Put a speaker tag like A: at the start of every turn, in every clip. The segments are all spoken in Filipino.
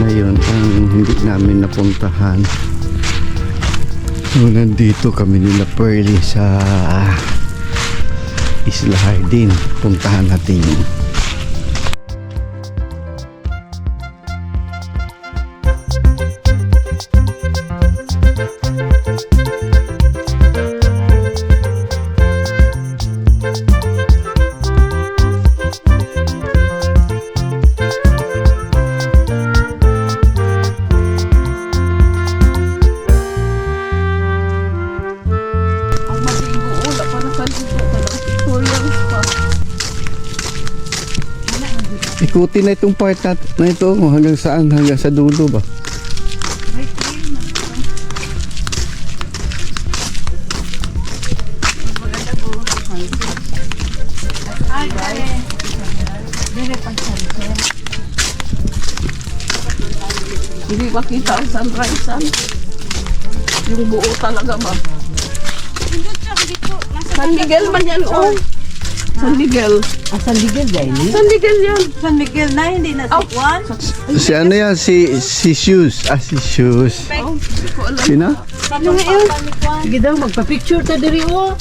A: Na yun ang hindi namin napuntahan. So, nandito kami nila Pearly sa Isla Hardin. Puntahan natin yun. Ikutin na itong part na, na ito oh, hanggang saan? Hanggang sa dulo ba?
B: Hindi makita ang sunrise sun. Yung buo talaga ba? San Miguel man yan, oh. San Miguel.
C: Ah, San Miguel dahil
B: San Miguel yan.
C: San Miguel na, hindi na
B: Oh.
C: Juan.
A: Si ano yan? Si, si Shoes. Ah, si Shoes.
B: Oh, hindi ko alam.
A: Sino?
C: Ano nga yun? Sige daw, magpa-picture ta diri o.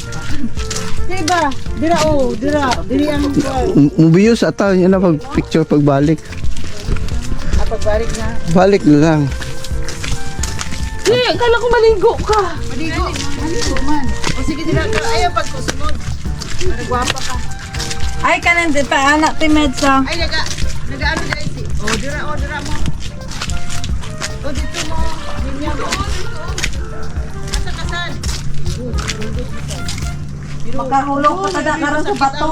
C: Diba? Dira o, dira. Diri ang
A: M- Mubius ata yun na pag picture pagbalik.
C: pagbalik na.
A: Balik na lang.
B: Hindi, akala ko maligo ka.
C: Maligo. Maligo man. O sige, dira ka. Ayaw pag kusunod. Maragwapa ka. Ay, kanan din pa, anak ti Medsa. Ay, naga, naga ano guys. O, dira o, dira mo. O, dito mo. Linya mo. Asa kasan? Makahulog pa kada karon sa bato.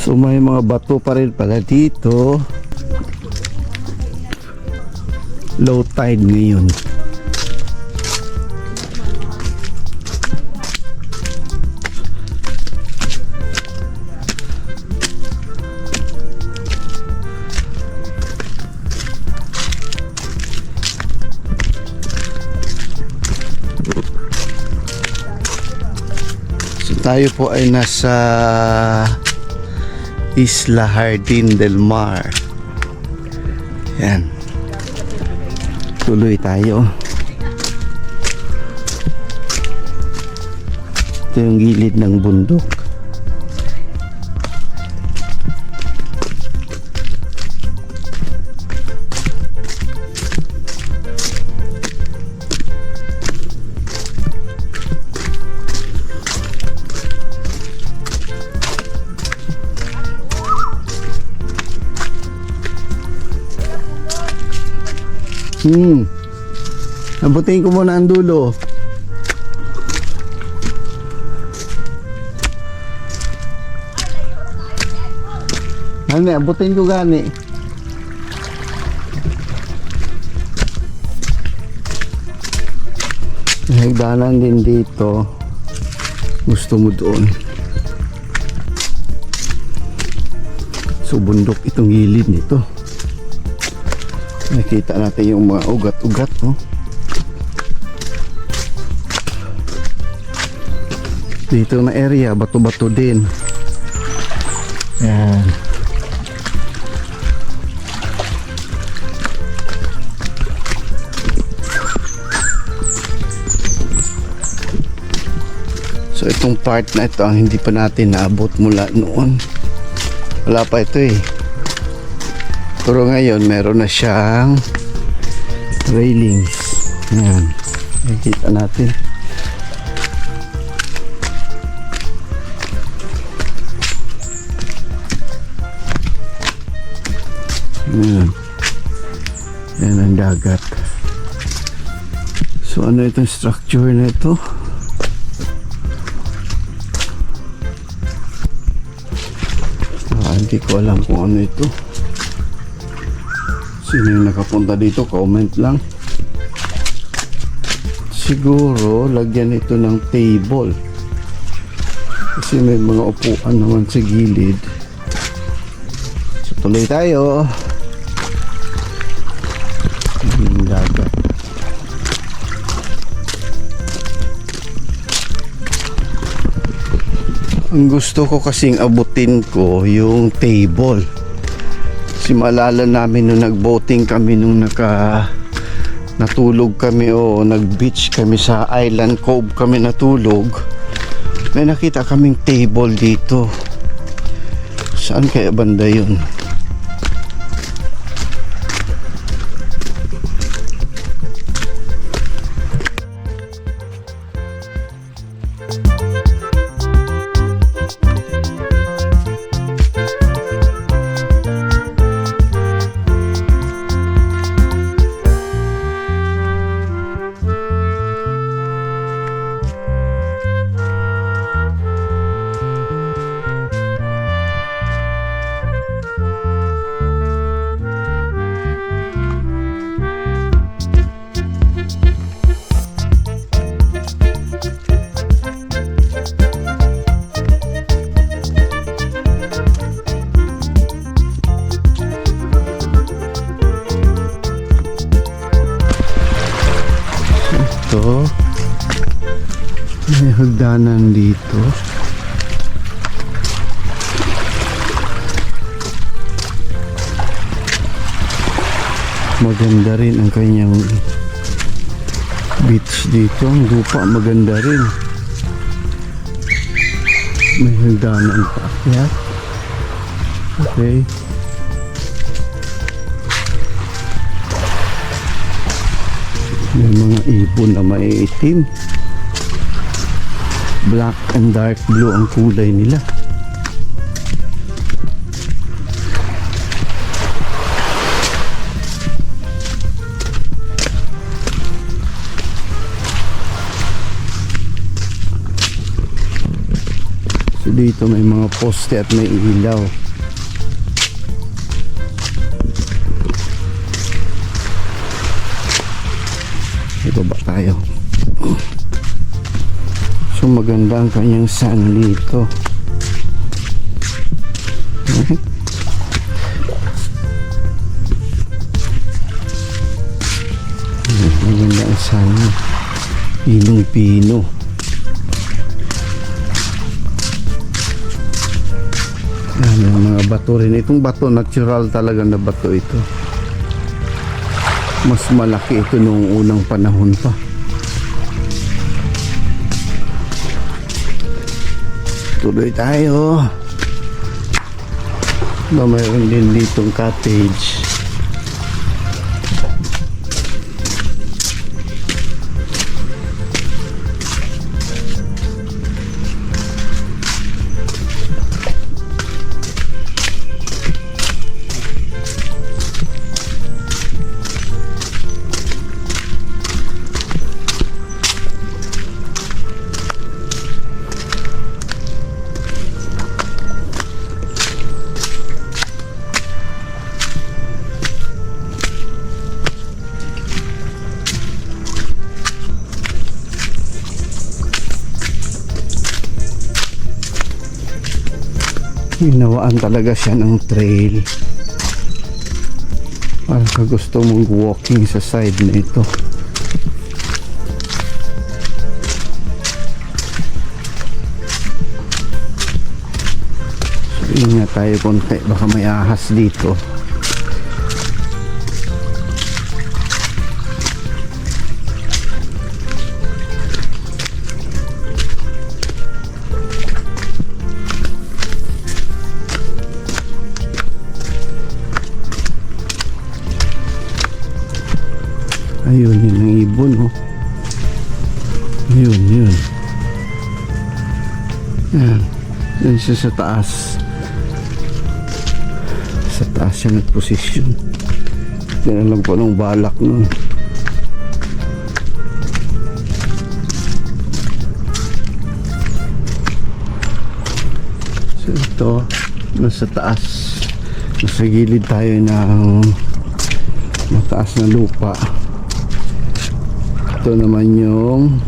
A: So may mga bato pa rin pala dito. Low tide ngayon. Tayo po ay nasa Isla Jardín del Mar. Yan. Tuloy tayo. Ito yung gilid ng bundok. Hmm. Abutin ko muna ang dulo. Ano, abutin ko gani. Hagdanan din dito. Gusto mo doon. So bundok itong gilid nito. Nakita natin yung mga ugat-ugat, no? Dito na area, bato-bato din. Yan. So itong part na ito ang hindi pa natin naabot mula noon. Wala pa ito eh. Pero ngayon meron na siyang railings. Yan. Nakikita natin. Yan. Yan ang dagat. So ano itong structure na ito? Ah, hindi ko alam kung ano ito. Sino yung nakapunta dito? Comment lang. Siguro, lagyan ito ng table. Kasi may mga upuan naman sa gilid. So, tuloy tayo. Ang gusto ko kasing abutin ko yung table. Si maalala namin nung nag-boating kami nung naka natulog kami o nag-beach kami sa Island Cove kami natulog. May nakita kaming table dito. Saan kaya banda yun? Ito. May hagdanan dito. Maganda rin ang kanyang beach dito. Ang lupa maganda rin. May hagdanan pa. Yeah. Okay. May mga ibon na maiitim. Black and dark blue ang kulay nila. So dito may mga poste at may ilaw. Ibaba tayo. So maganda ang kanyang sun dito. Maganda ang sun. Pinong-pino. Yan ang mga bato rin. Itong bato, natural talaga na bato ito. Mas malaki ito noong unang panahon pa. Tuloy tayo. Ba mayroon din ditong cottage. Hinawaan talaga siya ng trail. Para ka gusto mong walking sa side na ito. So, ingat tayo konti. Baka may ahas dito. Ayun, yun ang ibon, oh. Yun, yun. Yan. Yan siya sa taas. Sa taas siya nagposisyon. Yan alam ko nung balak nun. So ito, nasa taas. Nasa gilid tayo ng mataas na lupa. Ito naman yung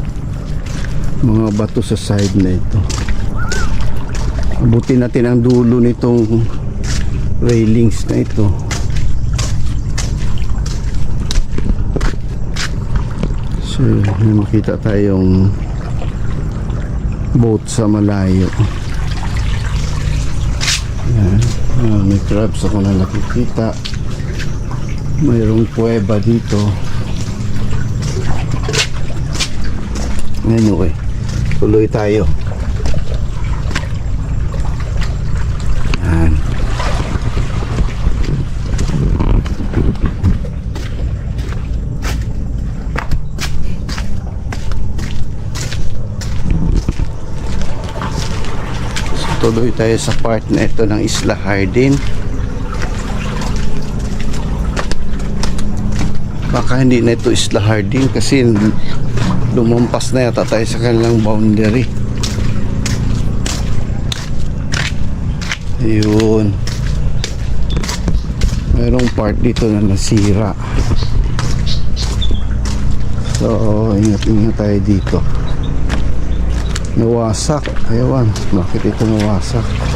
A: mga bato sa side na ito. Abutin natin ang dulo nitong railings na ito. So, may makita tayong boat sa malayo. Yan. Ah, may crabs ako na nakikita. Mayroong kuweba dito. Anyway, tuloy tayo. Yan. So, tuloy tayo sa part na ito ng Isla Hardin. Baka hindi na ito Isla Hardin kasi lumampas na yata tayo sa kanilang boundary. Ayun. Merong part dito na nasira. So, ingat-ingat tayo dito. Nawasak. Ayawan. Bakit ito nawasak?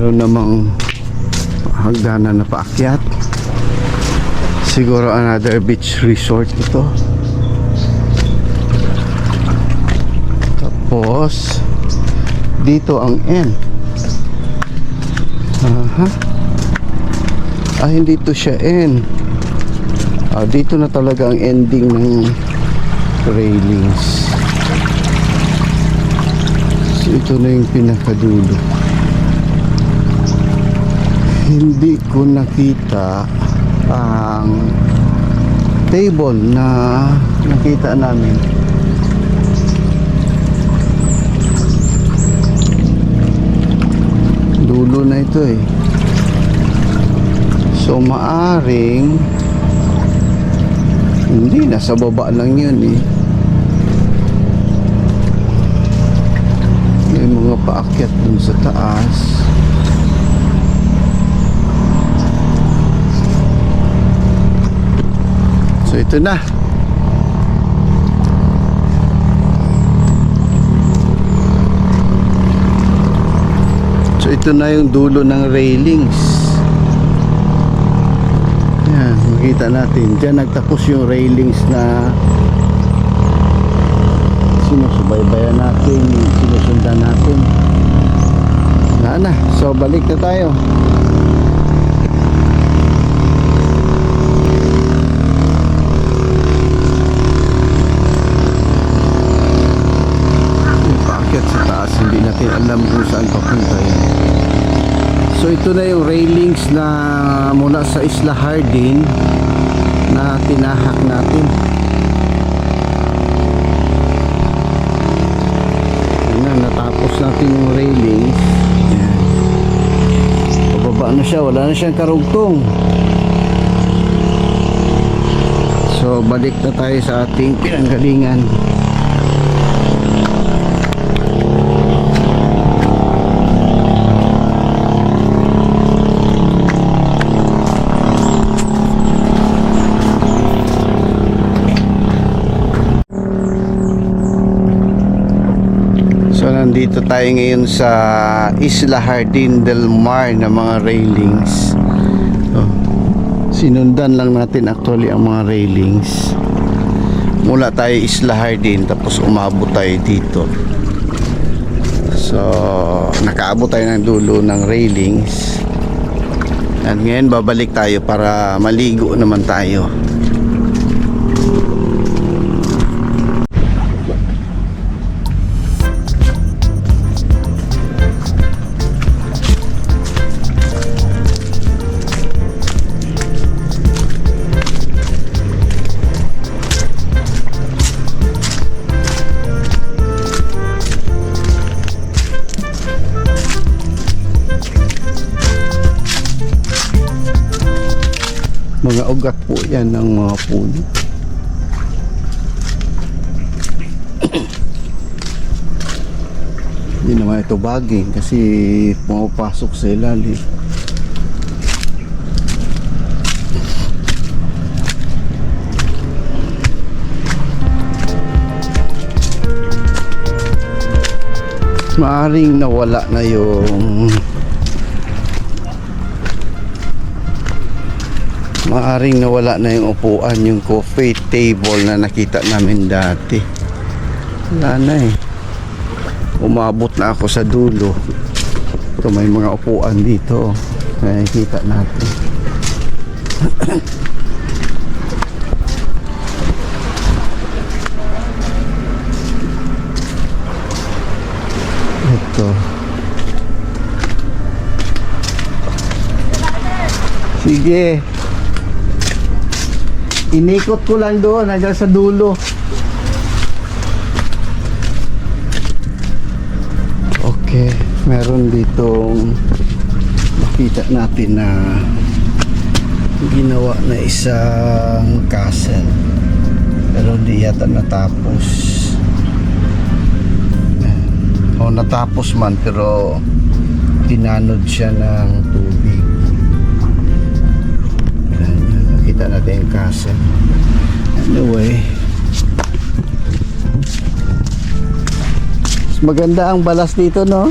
A: Mayroon namang hagdanan na paakyat. Siguro another beach resort ito. Tapos dito ang N. Aha. Ah, hindi to siya N. Ah, dito na talaga ang ending ng railings. So, ito na yung pinakadulo. Hindi ko nakita ang table na nakita namin. dulo na ito eh. So maaring hindi nasa baba lang yun eh. May mga paakyat dun sa taas so ito na So ito na yung dulo ng railings. Yan, makita natin. Diyan nagtapos yung railings na sinusubaybayan natin, sinusundan natin. Wala na. So balik na tayo. So ito na yung railings na mula sa Isla Hardin na tinahak natin. Yan na, natapos natin yung railings. Pababa na siya, wala na siyang karugtong. So balik na tayo sa ating pinanggalingan. So nandito tayo ngayon sa Isla Hardin del Mar na mga railings. Oh, sinundan lang natin actually ang mga railings. Mula tayo Isla Hardin tapos umabot tayo dito. So nakaabot tayo ng dulo ng railings. At ngayon babalik tayo para maligo naman tayo. Yan ng mga puno. Hindi naman ito baging kasi pumapasok sa ilalim. Maaring nawala na yung maaring nawala na yung upuan, yung coffee table na nakita namin dati. Wala na eh. Umabot na ako sa dulo. Ito may mga upuan dito. Nakikita natin. Ito. Sige. Inikot ko lang doon, hanggang sa dulo. Okay, meron ditong makita natin na ginawa na isang castle. Pero di yata natapos. O natapos man pero tinanod siya ng tubig. Castle. Anyway. Maganda ang balas dito, no?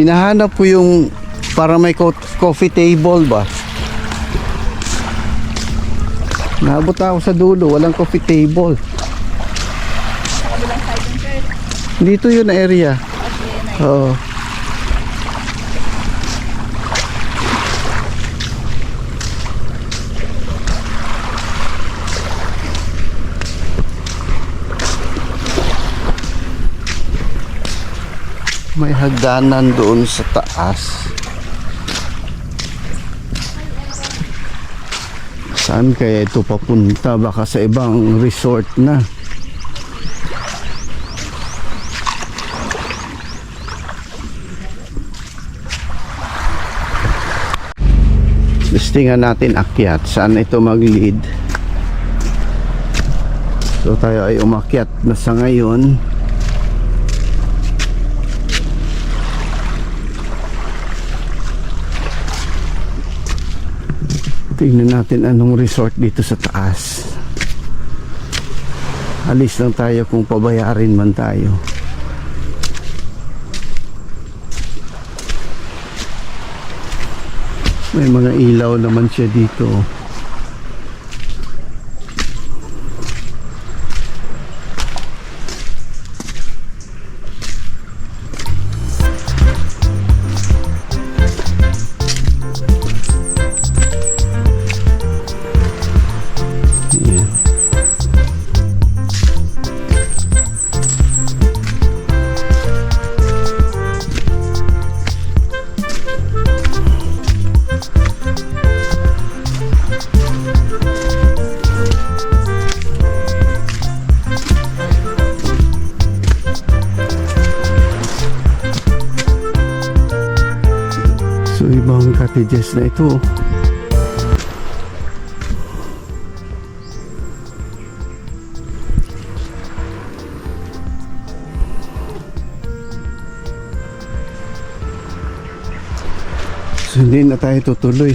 A: Hinahanap ko yung para may co- coffee table ba? Naabot ako sa dulo, walang coffee table. Dito yun na area. Oo. May hagdanan doon sa taas. Saan kaya ito papunta? Baka sa ibang resort na. Listingan natin akyat. Saan ito mag-lead? So tayo ay umakyat na sa ngayon. Tingnan natin anong resort dito sa taas. Alis lang tayo kung pabayarin man tayo. May mga ilaw naman siya dito. Hindi na tayo tutuloy.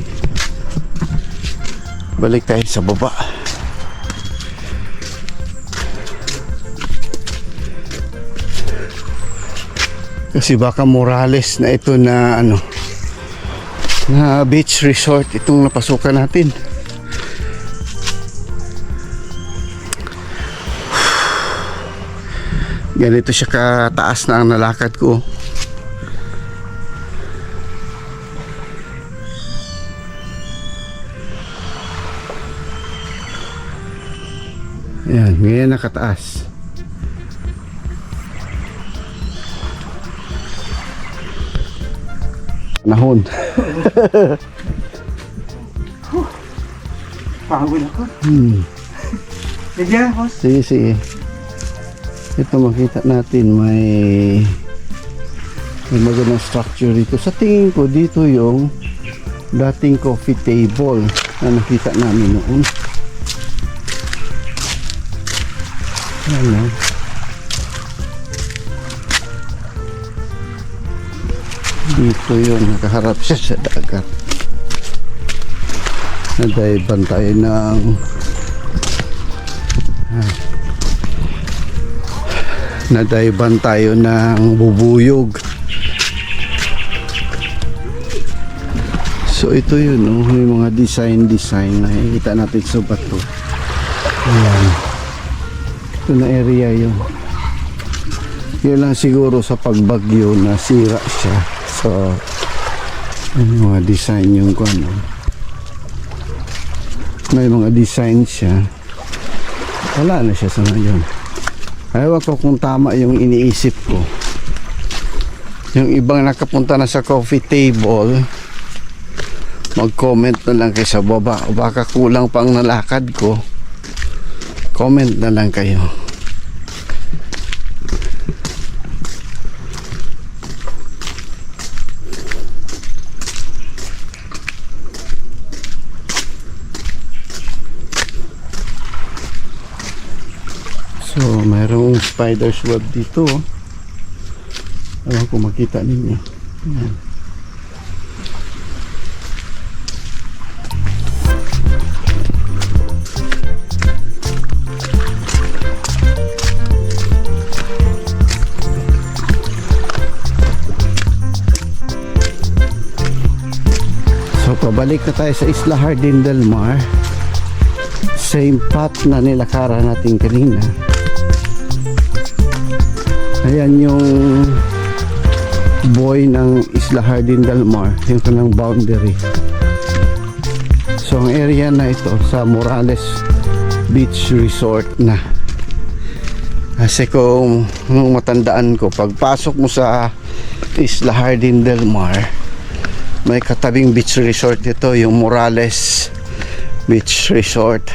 A: Balik tayo sa baba. Kasi baka Morales na ito na ano na beach resort itong napasukan natin. Ganito siya kataas na ang nalakad ko. Yan, ngayon nakataas. Panahon.
D: Pagod ako.
A: Hmm.
D: Sige, boss.
A: Sige, sige. Ito makita natin may may magandang structure dito. Sa tingin ko dito yung dating coffee table na nakita namin noon. Ano? Dito yun, nakaharap siya sa dagat. Nadaiban tayo ng ah, nadaiban tayo ng bubuyog. So ito yun, no? may mga design-design na nakikita natin sa bato. Ayan. Ito na area yun. Yun lang siguro sa pagbagyo na sira siya. So, ano mga design yung kung ano. May mga design siya. Wala na siya sa ngayon. Ayaw ko kung tama yung iniisip ko. Yung ibang nakapunta na sa coffee table, mag-comment na lang kayo sa baba. Baka kulang pang nalakad ko. Comment na lang kayo. So, mayroong spider's web dito. oh. Ewan kung makita ninyo. Ayan. Pabalik na tayo sa Isla Hardin del Mar. Same path na nilakaran natin kanina. Ayan yung boy ng Isla Hardin del Mar, yung kanang boundary. So ang area na ito sa Morales Beach Resort na. Kasi kung matandaan ko, pagpasok mo sa Isla Hardin del Mar, may katabing beach resort dito, yung Morales Beach Resort.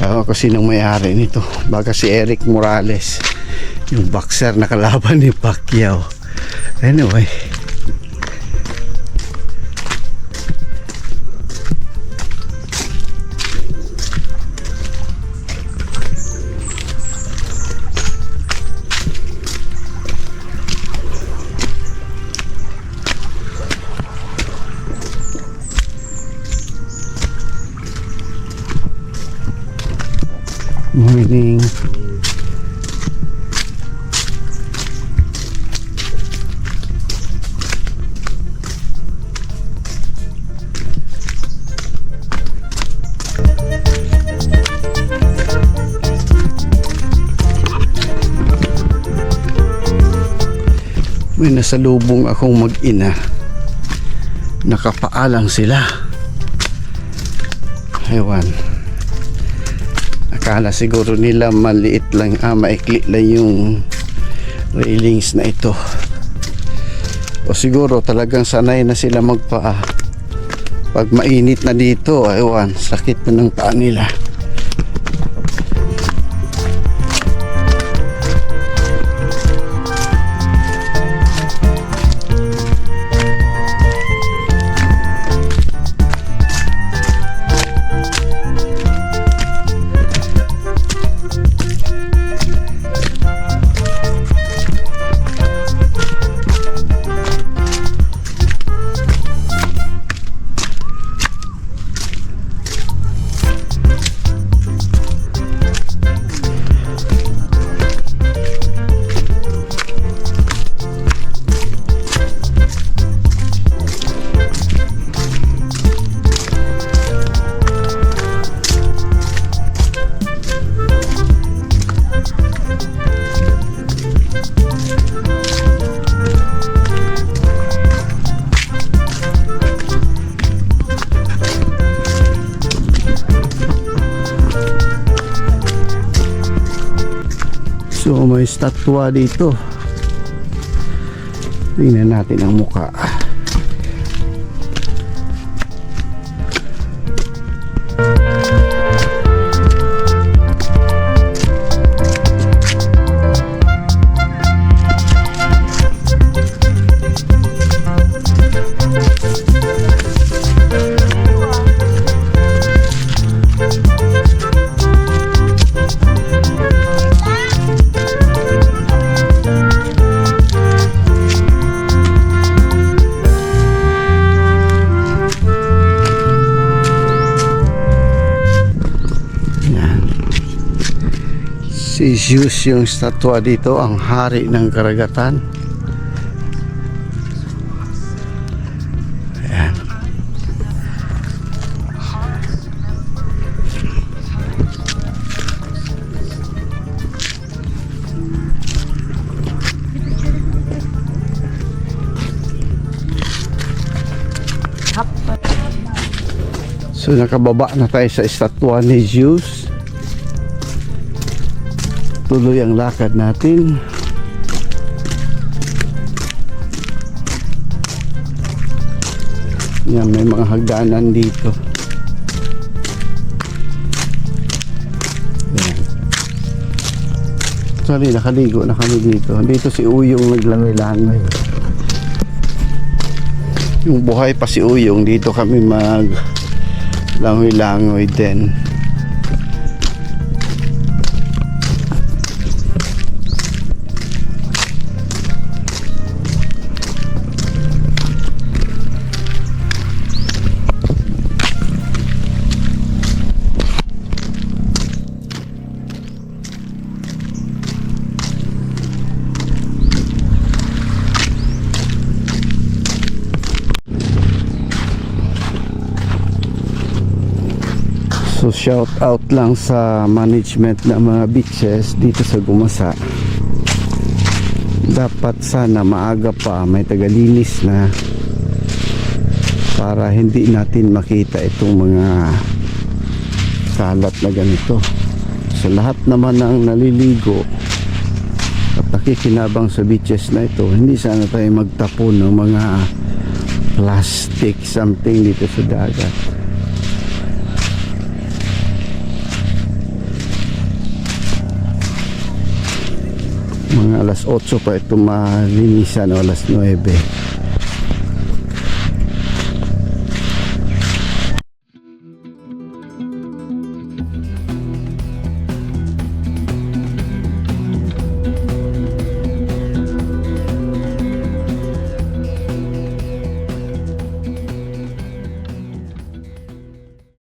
A: Ewan ko sinong may-ari nito. Baga si Eric Morales. Yung boxer na kalaban ni Pacquiao. Anyway. May nasalubong akong mag-ina. Nakapaalang sila. Ewan. Akala siguro nila maliit lang, ah, maikli lang yung railings na ito. O siguro talagang sanay na sila magpaa. Pag mainit na dito, ewan, sakit na ng paa nila. Statwa dito. Tingnan natin ang muka. Zeus yung statwa dito, ang hari ng karagatan. Ayan. So nakababa na tayo sa estatwa ni Zeus. Tuloy ang lakad natin. Yan, may mga hagdanan dito. Yan. Sorry, nakaligo na kami dito. Dito si Uyong naglangoy-langoy. Yung buhay pa si Uyong, dito kami mag langoy-langoy din. Shout out lang sa management ng mga beaches dito sa Gumasa. Dapat sana maaga pa may tagalinis na para hindi natin makita itong mga kalat na ganito. Sa lahat naman ng naliligo at nakikinabang sa beaches na ito, hindi sana tayo magtapon ng mga plastic something dito sa dagat. Mga alas 8 pa ito malinisan o alas 9